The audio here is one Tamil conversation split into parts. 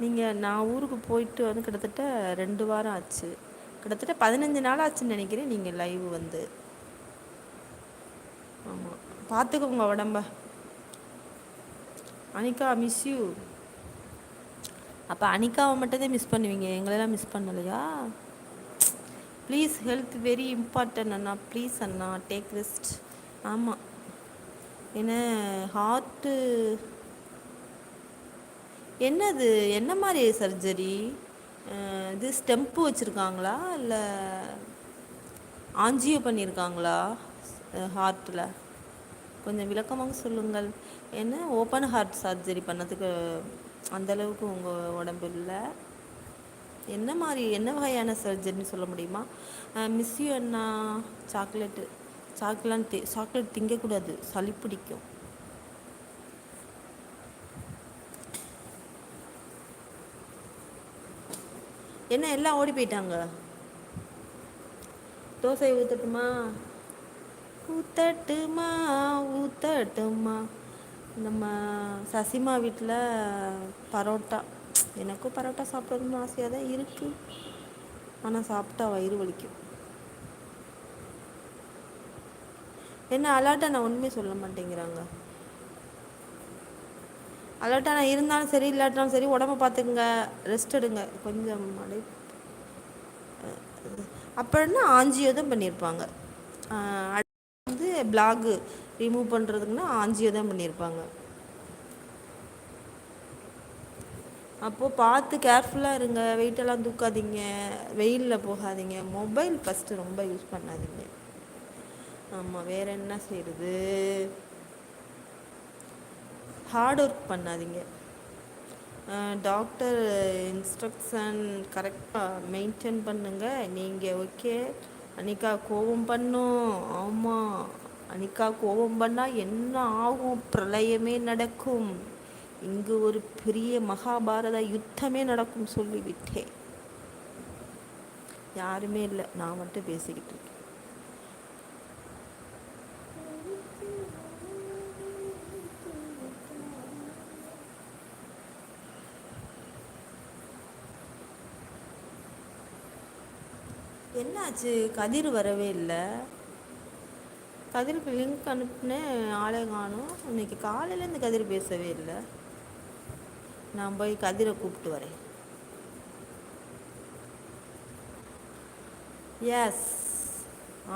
நீங்கள் நான் ஊருக்கு போயிட்டு வந்து கிட்டத்தட்ட ரெண்டு வாரம் ஆச்சு. கிட்டத்தட்ட பதினஞ்சு நாள் ஆச்சுன்னு நினைக்கிறேன். நீங்கள் லைவ் வந்து. ஆமாம் பார்த்துக்கோங்க உடம்ப. அனிகா மிஸ் யூ அப்போ அனிகாவை மட்டும்தான் மிஸ் பண்ணுவீங்க. எங்களெல்லாம் மிஸ் பண்ணலையா? ப்ளீஸ் ஹெல்த் வெரி இம்பார்ட்டன்ட் அண்ணா. ப்ளீஸ் அண்ணா டேக் ரெஸ்ட் ஆமாம் என்ன ஹார்ட்டு என்னது என்ன மாதிரி சர்ஜரி இது ஸ்டெம்ப்பு வச்சுருக்காங்களா? இல்லை ஆஞ்சியோ பண்ணியிருக்காங்களா ஹார்ட்டில் கொஞ்சம் விளக்கமாக சொல்லுங்கள். என்ன ஓப்பன் ஹார்ட் சர்ஜரி பண்ணதுக்கு அந்தளவுக்கு உங்கள் உடம்பு இல்லை? என்ன மாதிரி என்ன வகையான சர்ஜரின்னு சொல்ல முடியுமா? மிஸ்யூ என்ன சாக்லேட்டு சாக்லேட் சாக்லேட் திங்கக்கூடாது. சளி பிடிக்கும். என்ன எல்லாம் ஓடி போயிட்டாங்க? தோசை ஊற்றட்டுமா ஊத்தட்டுமா ஊத்தட்டுமா. நம்ம சசிமா வீட்டில் பரோட்டா. எனக்கும் பரோட்டா சாப்பிடணும்னு ஆசையாக தான் இருக்குது ஆனால் சாப்பிட்டா வயிறு வலிக்கும். என்ன அலாட்டை நான் ஒன்றுமே சொல்ல மாட்டேங்கிறாங்க. அலர்ட்டாக நான் இருந்தாலும் சரி இல்லாட்டாலும் சரி உடம்ப பார்த்துக்குங்க ரெஸ்ட் எடுங்க. கொஞ்சம் அடை அப்படின்னா ஆஞ்சியோ தான் பண்ணியிருப்பாங்க வந்து பிளாகு ரிமூவ் பண்ணுறதுக்குன்னா ஆஞ்சியோ தான் பண்ணியிருப்பாங்க அப்போது பார்த்து கேர்ஃபுல்லாக இருங்க. வெயிட்டெல்லாம் தூக்காதீங்க. வெயிலில் போகாதீங்க. மொபைல் ஃபஸ்ட்டு ரொம்ப யூஸ் பண்ணாதீங்க. ஆமாம் வேறு என்ன செய்கிறது ஹார்ட் ஒர்க் பண்ணாதீங்க. டாக்டர் இன்ஸ்ட்ரக்ஷன் கரெக்டாக மெயின்டைன் பண்ணுங்கள் நீங்கள் ஓகே அனிகா கோபம் பண்ணும். ஆமாம் அனிகா கோபம் பண்ணால் என்ன ஆகும்? பிரளயமே நடக்கும். இங்கு ஒரு பெரிய மகாபாரத யுத்தமே நடக்கும் சொல்லிவிட்டேன். யாருமே இல்லை. நான் மட்டும் பேசிக்கிட்டு இருக்கேன். என்னாச்சு? கதிர் வரவே இல்லை. கதிருக்கு லிங்க் அனுப்புனேன் ஆளே காணும். இன்னைக்கு காலையிலேருந்து கதிர் பேசவே இல்லை. நான் போய் கதிரை கூப்பிட்டு வரேன். எஸ்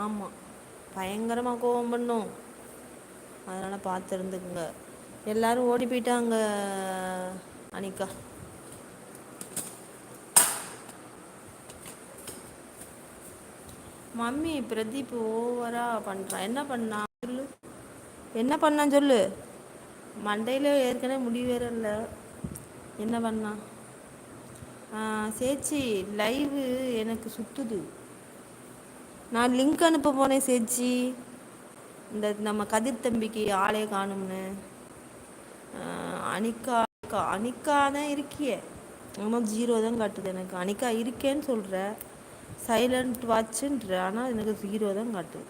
ஆமாம் பயங்கரமாக கோவம் பண்ணும். அதனால் பார்த்துருந்துக்குங்க. எல்லாரும் எல்லோரும் ஓடி போயிட்டாங்க அனிக்கா மம்மி பிரதீப் ஓவராக பண்ணுறான் என்ன பண்ணா? சொல்லு. என்ன பண்ணான் சொல்லு? மண்டையில் ஏற்கனவே முடி வேற இல்லை. என்ன பண்ணா? சேச்சி லைவு எனக்கு சுற்றுது நான் லிங்க் அனுப்ப போனேன் சேச்சி. இந்த நம்ம கதிர் தம்பிக்கு ஆளே காணும்னு. அனிக்கா அனிக்கா தான் இருக்கியே. ஆமாம் ஜீரோ தான் காட்டுது எனக்கு. அனிக்கா இருக்கேன்னு சொல்கிற சைலண்ட் வாட்சுன்ற ஆனால் எனக்கு ஜீரோ தான் காட்டுது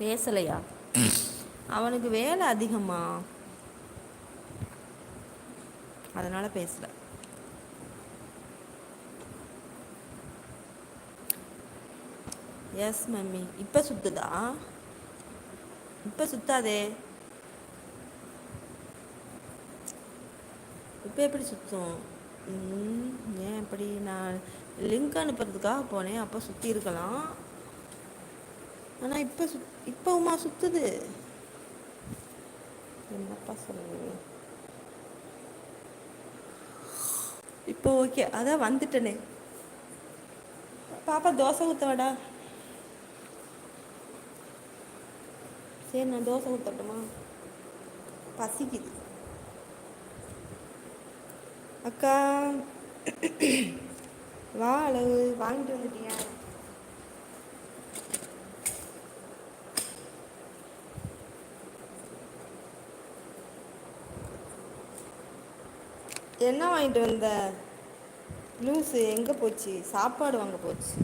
பேசலையா? அவனுக்கு வேலை அதிகமா? அதனால பேசல. Yes mummy. இப்போ சுத்துதா? இப்போ சுத்தாதே. இப்போ எப்படி சுத்தும்? ஏன் இப்படி நான் லிங்க் அனுப்புறதுக்காக போனேன் அப்போ சுற்றி இருக்கலாம். ஆனால் இப்போ சுத் இப்போவுமா சுற்றுது என்னப்பா சொல்லுங்க இப்போ ஓகே அதான் வந்துட்டேனே. பாப்பா தோசை ஊற்றவாடா சரி நான் தோசை ஊற்றட்டுமா பசிக்குது. அக்கா வா அளவு வாங்கிட்டு வந்துட்டியா? என்ன வாங்கிட்டு வந்த? லூஸு எங்கே போச்சு? சாப்பாடு வாங்க போச்சு.